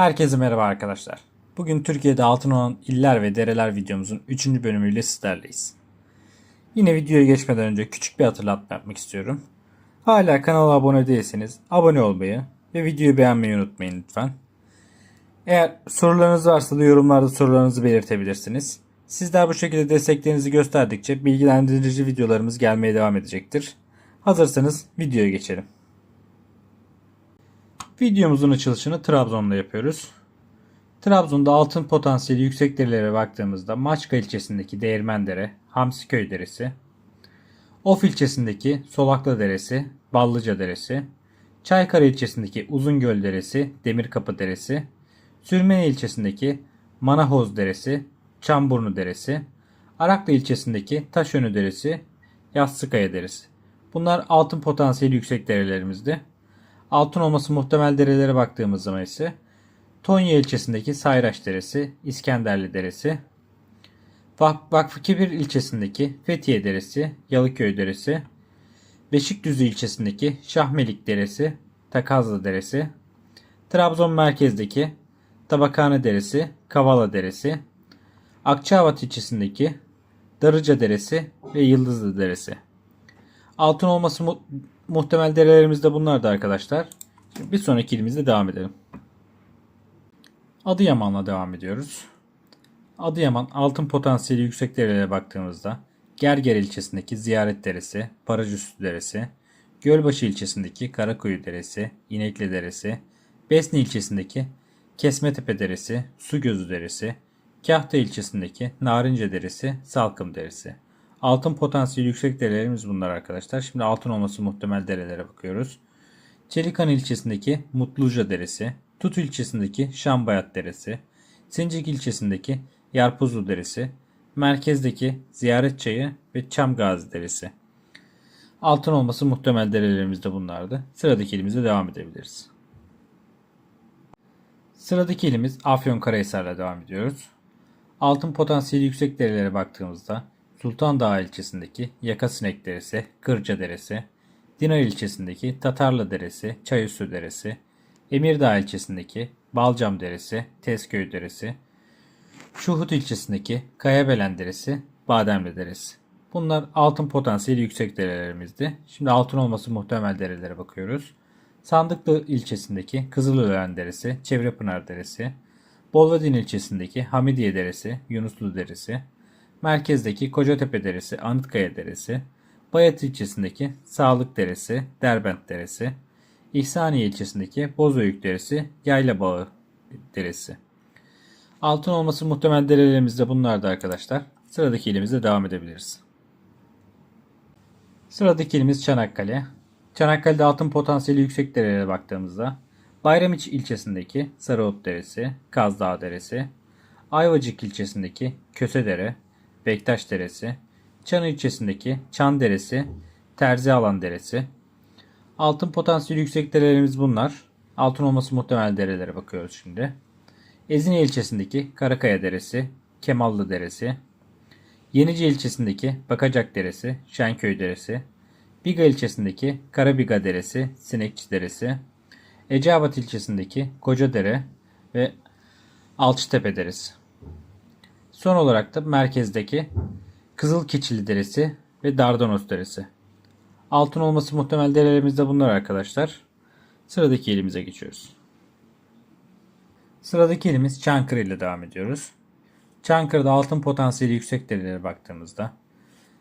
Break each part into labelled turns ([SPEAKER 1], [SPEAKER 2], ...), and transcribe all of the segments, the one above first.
[SPEAKER 1] Herkese merhaba arkadaşlar. Bugün Türkiye'de altın olan iller ve dereler videomuzun 3. bölümüyle sizlerleyiz. Yine videoya geçmeden önce küçük bir hatırlatma yapmak istiyorum. Hala kanala abone değilseniz abone olmayı ve videoyu beğenmeyi unutmayın lütfen. Eğer sorularınız varsa da yorumlarda sorularınızı belirtebilirsiniz. Sizler bu şekilde desteklerinizi gösterdikçe bilgilendirici videolarımız gelmeye devam edecektir. Hazırsanız videoya geçelim. Videomuzun açılışını Trabzon'da yapıyoruz. Trabzon'da altın potansiyeli yüksek derelere baktığımızda Maçka ilçesindeki Değirmendere, Hamsiköy Deresi, Of ilçesindeki Solaklı Deresi, Ballıca Deresi, Çaykara ilçesindeki Uzungöl Deresi, Demirkapı Deresi, Sürmene ilçesindeki Manahoz Deresi, Çamburnu Deresi, Araklı ilçesindeki Taşönü Deresi, Yassıkaya Deresi. Bunlar altın potansiyeli yüksek derelerimizdi. Altın olması muhtemel derelere baktığımız zaman ise Tonya ilçesindeki Sayraç Deresi, İskenderli Deresi, Vak- Vakfıkebir ilçesindeki Fethiye Deresi, Yalıköy Deresi, Beşikdüzü ilçesindeki Şahmelik Deresi, Takazlı Deresi, Trabzon merkezdeki Tabakhane Deresi, Kavala Deresi, Akçaabat ilçesindeki Darıca Deresi ve Yıldızlı Deresi. Altın olması muhtemel derelerimiz de bunlardı arkadaşlar. Şimdi bir sonraki ilimizde devam edelim. Adıyaman'la devam ediyoruz. Adıyaman altın potansiyeli yüksek derelere baktığımızda Gerger ilçesindeki Ziyaret Deresi, Paracüstü Deresi, Gölbaşı ilçesindeki Karakuyu Deresi, İnekli Deresi, Besni ilçesindeki Kesmetepe Deresi, Sugözü Deresi, Kahta ilçesindeki Narince Deresi, Salkım Deresi. Altın potansiyeli yüksek derelerimiz bunlar arkadaşlar. Şimdi altın olması muhtemel derelere bakıyoruz. Çelikan ilçesindeki Mutluca Deresi, Tut ilçesindeki Şambayat Deresi, Sincik ilçesindeki Yarpuzlu Deresi, merkezdeki Ziyaret Çayı ve Çamgazi Deresi. Altın olması muhtemel derelerimiz de bunlardı. Sıradaki ilimize devam edebiliriz. Sıradaki ilimiz Afyonkarahisar'la devam ediyoruz. Altın potansiyeli yüksek derelere baktığımızda Sultan Dağı ilçesindeki Yakasinek Deresi, Kırca Deresi, Dinar ilçesindeki Tatarlı Deresi, Çayüstü Deresi, Emirdağ ilçesindeki Balcam Deresi, Tezköy Deresi, Şuhut ilçesindeki Kayabelen Deresi, Bademli Deresi. Bunlar altın potansiyeli yüksek derelerimizdi. Şimdi altın olması muhtemel derelere bakıyoruz. Sandıklı ilçesindeki Kızılören Deresi, Çevrepınar Deresi, Bolvadin ilçesindeki Hamidiye Deresi, Yunuslu Deresi, merkezdeki Kocatepe Deresi, Anıtkaya Deresi, Bayat ilçesindeki Sağlık Deresi, Derbent Deresi, İhsaniye ilçesindeki Bozüyük Deresi, Yaylabağı Deresi. Altın olması muhtemel derelerimiz de bunlardı arkadaşlar. Sıradaki ilimizde devam edebiliriz. Sıradaki ilimiz Çanakkale. Çanakkale'de altın potansiyeli yüksek derelere baktığımızda Bayramiç ilçesindeki Sarıot Deresi, Kazdağ Deresi, Ayvacık ilçesindeki Kösedere, Bektaş Deresi, Çan ilçesindeki Çan Deresi, Terzi Alan Deresi. Altın potansiyeli yüksek derelerimiz bunlar. Altın olması muhtemel derelere bakıyoruz şimdi. Ezine ilçesindeki Karakaya Deresi, Kemallı Deresi, Yenice ilçesindeki Bakacak Deresi, Şenköy Deresi, Biga ilçesindeki Karabiga Deresi, Sinekçi Deresi, Eceabat ilçesindeki Kocadere ve Alçıtepe Deresi. Son olarak da merkezdeki Kızılkeçili Deresi ve Dardanos Deresi. Altın olması muhtemel derelerimiz de bunlar arkadaşlar. Sıradaki elimize geçiyoruz. Sıradaki elimiz Çankırı ile devam ediyoruz. Çankırı'da altın potansiyeli yüksek derelere baktığımızda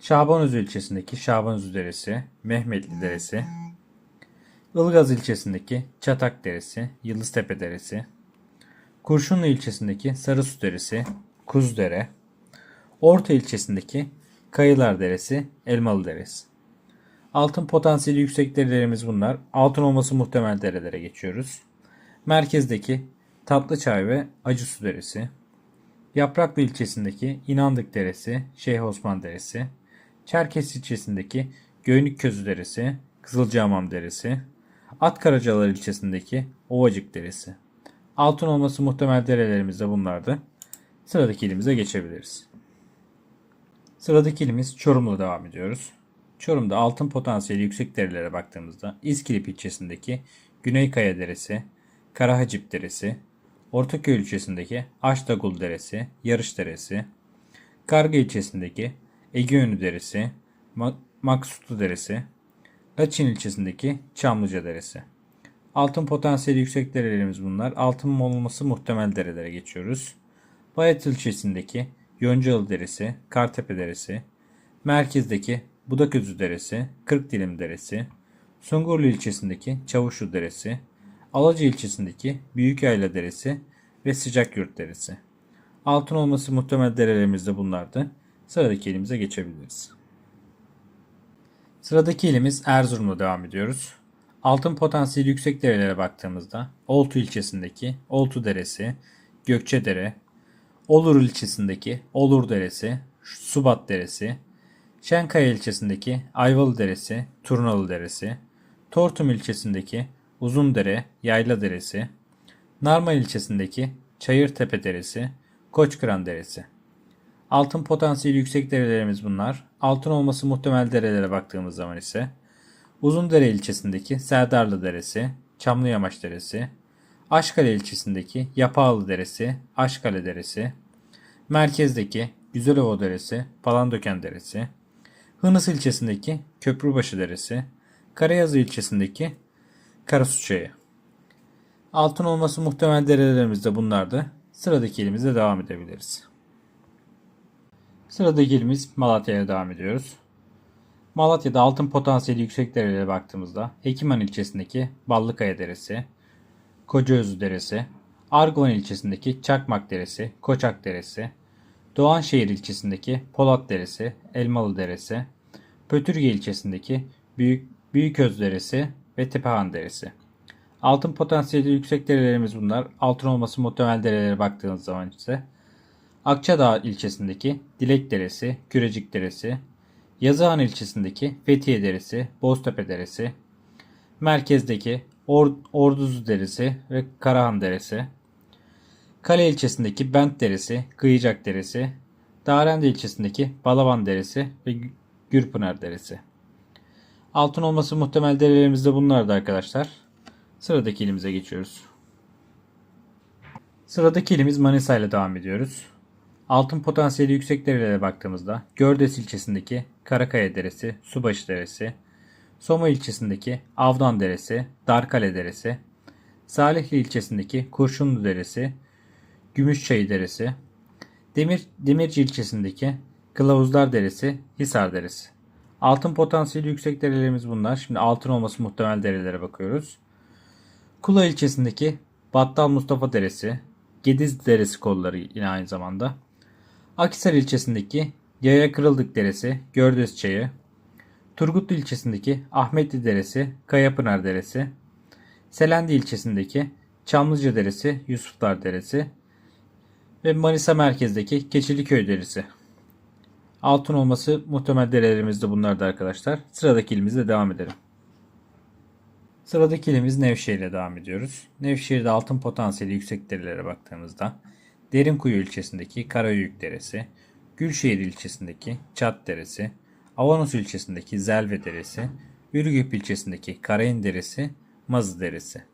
[SPEAKER 1] Şabanözü ilçesindeki Şabanözü Deresi, Mehmetli Deresi, Ilgaz ilçesindeki Çatak Deresi, Yıldıztepe Deresi, Kurşunlu ilçesindeki Sarısu Deresi, Kuzdere, Orta ilçesindeki Kayılar Deresi, Elmalı Deresi. Altın potansiyeli yüksek derelerimiz bunlar. Altın olması muhtemel derelere geçiyoruz. Merkezdeki Tatlıçay ve Acısu Deresi, Yapraklı ilçesindeki İnandık Deresi, Şeyh Osman Deresi, Çerkes ilçesindeki Göynük Közü Deresi, Kızılcahamam Deresi, Atkaracalar ilçesindeki Ovacık Deresi. Altın olması muhtemel derelerimiz de bunlardı. Sıradaki ilimize geçebiliriz. Sıradaki ilimiz Çorum'la devam ediyoruz. Çorum'da altın potansiyeli yüksek derelere baktığımızda İskilip ilçesindeki Güneykaya Deresi, Karahacip Deresi, Ortaköy ilçesindeki Aştagul Deresi, Yarış Deresi, Karga ilçesindeki Egeönü Deresi, Ma- Maksutlu Deresi, Laçin ilçesindeki Çamlıca Deresi. Altın potansiyeli yüksek derelerimiz bunlar. Altın olması muhtemel derelere geçiyoruz. Bayat ilçesindeki Yoncalı Deresi, Kartepe Deresi, merkezdeki Budaközü Deresi, Kırkdilim Deresi, Sungurlu ilçesindeki Çavuşlu Deresi, Alaca ilçesindeki Büyükyayla Deresi ve Sıcakyurt Deresi. Altın olması muhtemel derelerimiz de bunlardı. Sıradaki elimize geçebiliriz. Sıradaki ilimiz Erzurum'la devam ediyoruz. Altın potansiyeli yüksek derelere baktığımızda Oltu ilçesindeki Oltu Deresi, Gökçedere, Olur ilçesindeki Olur Deresi, Subat Deresi, Şenkaya ilçesindeki Ayvalı Deresi, Turnalı Deresi, Tortum ilçesindeki Uzundere, Yayla Deresi, Narma ilçesindeki Çayırtepe Deresi, Koçkıran Deresi. Altın potansiyeli yüksek derelerimiz bunlar. Altın olması muhtemel derelere baktığımız zaman ise Uzundere ilçesindeki Serdarlı Deresi, Çamlıyamaç Deresi, Aşkale ilçesindeki Yapağlı Deresi, Aşkale Deresi, merkezdeki Güzelova Deresi, Palandöken Deresi, Hınıs ilçesindeki Köprübaşı Deresi, Karayazı ilçesindeki Karasu Çayı. Altın olması muhtemel derelerimiz de bunlardı. Sıradaki ilimizle devam edebiliriz. Sıradaki ilimiz Malatya'ya devam ediyoruz. Malatya'da altın potansiyeli yüksek derelere baktığımızda Hekiman ilçesindeki Ballıkaya Deresi, Kocaözü Deresi, Arguvan ilçesindeki Çakmak Deresi, Koçak Deresi, Doğanşehir ilçesindeki Polat Deresi, Elmalı Deresi, Pötürge ilçesindeki Büyük Büyüköz Deresi ve Tepehan Deresi. Altın potansiyeli yüksek derelerimiz bunlar. Altın olması muhtemel derelere baktığınız zaman ise Akçadağ ilçesindeki Dilek Deresi, Kürecik Deresi, Yazıhan ilçesindeki Fethiye Deresi, Boztepe Deresi, merkezdeki Or Orduzu Deresi ve Karahan Deresi, Kale ilçesindeki Bent Deresi, Kıyıcak Deresi, Darende ilçesindeki Balaban Deresi ve Gü- Gürpınar Deresi. Altın olması muhtemel derelerimiz de bunlardı arkadaşlar. Sıradaki ilimize geçiyoruz. Sıradaki ilimiz Manisa ile devam ediyoruz. Altın potansiyeli yüksek derelere baktığımızda Gördes ilçesindeki Karakaya Deresi, Subaşı Deresi, Soma ilçesindeki Avdan Deresi, Darkale Deresi, Salihli ilçesindeki Kurşunlu Deresi, Gümüşçayı Deresi, Demir, Demirci ilçesindeki Kılavuzlar Deresi, Hisar Deresi. Altın potansiyeli yüksek derelerimiz bunlar. Şimdi altın olması muhtemel derelere bakıyoruz. Kula ilçesindeki Battal Mustafa Deresi, Gediz Deresi kolları yine aynı zamanda. Akhisar ilçesindeki Yaya Kırıldık Deresi, Gördes Çayı, Turgutlu ilçesindeki Ahmetli Deresi, Kayapınar Deresi, Selendi ilçesindeki Çamlıca Deresi, Yusuflar Deresi ve Manisa merkezdeki Keçiliköy Deresi. Altın olması muhtemel derelerimiz de bunlardı arkadaşlar. Sıradaki ilimizle devam edelim. Sıradaki ilimiz Nevşehir ile devam ediyoruz. Nevşehir'de altın potansiyeli yüksek derelere baktığımızda Derinkuyu ilçesindeki Karayük Deresi, Gülşehir ilçesindeki Çat Deresi, Avanos ilçesindeki Zelve Deresi, Ürgüp ilçesindeki Karayın Deresi, Mazı Deresi.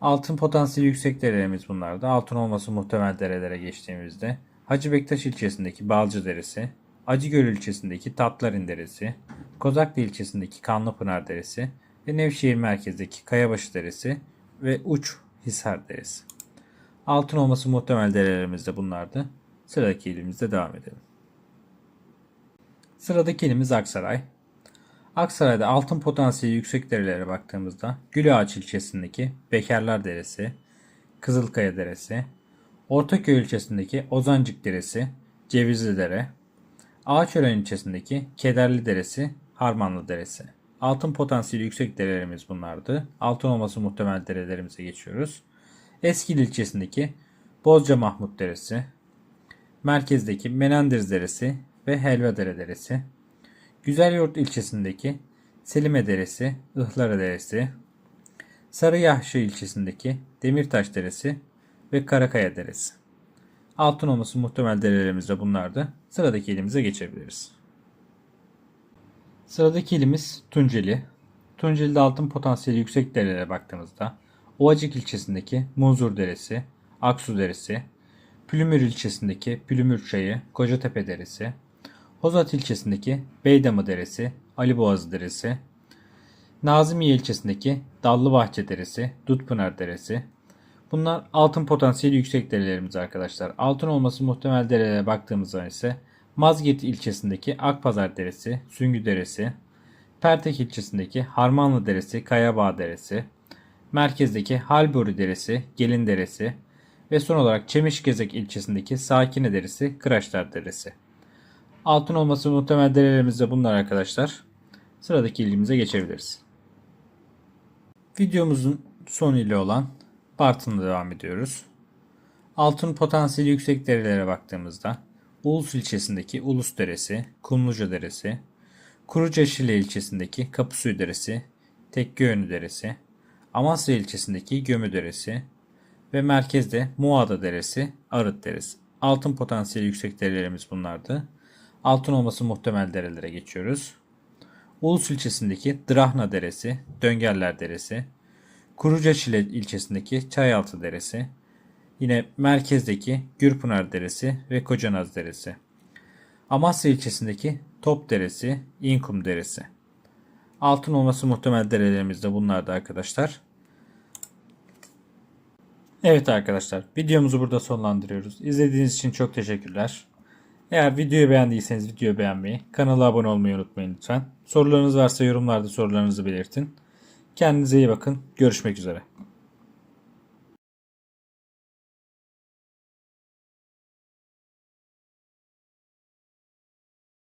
[SPEAKER 1] Altın potansiyeli yüksek derelerimiz bunlardı. Altın olması muhtemel derelere geçtiğimizde Hacı Bektaş ilçesindeki Balcı Deresi, Acıgöl ilçesindeki Tatların Deresi, Kozaklı ilçesindeki Kanlıpınar Deresi ve Nevşehir merkezdeki Kayabaşı Deresi ve Uç Hisar Deresi. Altın olması muhtemel derelerimiz de bunlardı. Sıradaki ilimizde devam edelim. Sıradaki ilimiz Aksaray. Aksaray'da altın potansiyeli yüksek derelere baktığımızda Gülağaç ilçesindeki Bekarlar Deresi, Kızılkaya Deresi, Ortaköy ilçesindeki Ozancık Deresi, Cevizli Dere, Ağaçören ilçesindeki Kederli Deresi, Harmanlı Deresi. Altın potansiyeli yüksek derelerimiz bunlardı. Altın olması muhtemel derelerimize geçiyoruz. Eskil ilçesindeki Bozca Mahmut Deresi, merkezdeki Menendiz Deresi ve Helvadere Deresi, Güzelyurt ilçesindeki Selime Deresi, Ihlara Deresi, Sarıyahşi ilçesindeki Demirtaş Deresi ve Karakaya Deresi. Altın olması muhtemel derelerimiz de bunlardı. Sıradaki ilimize geçebiliriz. Sıradaki ilimiz Tunceli. Tunceli'de altın potansiyeli yüksek derelere baktığımızda Ovacık ilçesindeki Munzur Deresi, Aksu Deresi, Pülümür ilçesindeki Pülümür Çayı, Kocatepe Deresi, Hozat ilçesindeki Beydamı Deresi, Aliboğazı Deresi, Nazimiye ilçesindeki Dallıbahçe Deresi, Dutpınar Deresi. Bunlar altın potansiyeli yüksek derelerimiz arkadaşlar. Altın olması muhtemel derelere baktığımızda ise Mazgirt ilçesindeki Akpazar Deresi, Süngü Deresi, Pertek ilçesindeki Harmanlı Deresi, Kayabağ Deresi, merkezdeki Halburi Deresi, Gelin Deresi ve son olarak Çemişgezek ilçesindeki Sakine Deresi, Kıraçlar Deresi. Altın olması muhtemel derelerimiz de bunlar arkadaşlar. Sıradaki ilimize geçebiliriz. Videomuzun son ili olan Bartın'la devam ediyoruz. Altın potansiyeli yüksek derelere baktığımızda Ulus ilçesindeki Ulus Deresi, Kumluca Deresi, Kurucaşile ilçesindeki Kapısuyu Deresi, Tekköyönü Deresi, Amasya ilçesindeki Gömü Deresi ve merkezde Muğada Deresi, Arıt Deresi. Altın potansiyeli yüksek derelerimiz bunlardı. Altın olması muhtemel derelere geçiyoruz. Ulus ilçesindeki Drahna Deresi, Döngerler Deresi, Kurucaşile ilçesindeki Çayaltı Deresi, yine merkezdeki Gürpınar Deresi ve Kocanaz Deresi. Amasya ilçesindeki Top Deresi, İnkum Deresi. Altın olması muhtemel derelerimiz de bunlardı arkadaşlar. Evet arkadaşlar videomuzu burada sonlandırıyoruz. İzlediğiniz için çok teşekkürler. Eğer videoyu beğendiyseniz videoyu beğenmeyi, kanala abone olmayı unutmayın lütfen. Sorularınız varsa yorumlarda sorularınızı belirtin. Kendinize iyi bakın. Görüşmek üzere.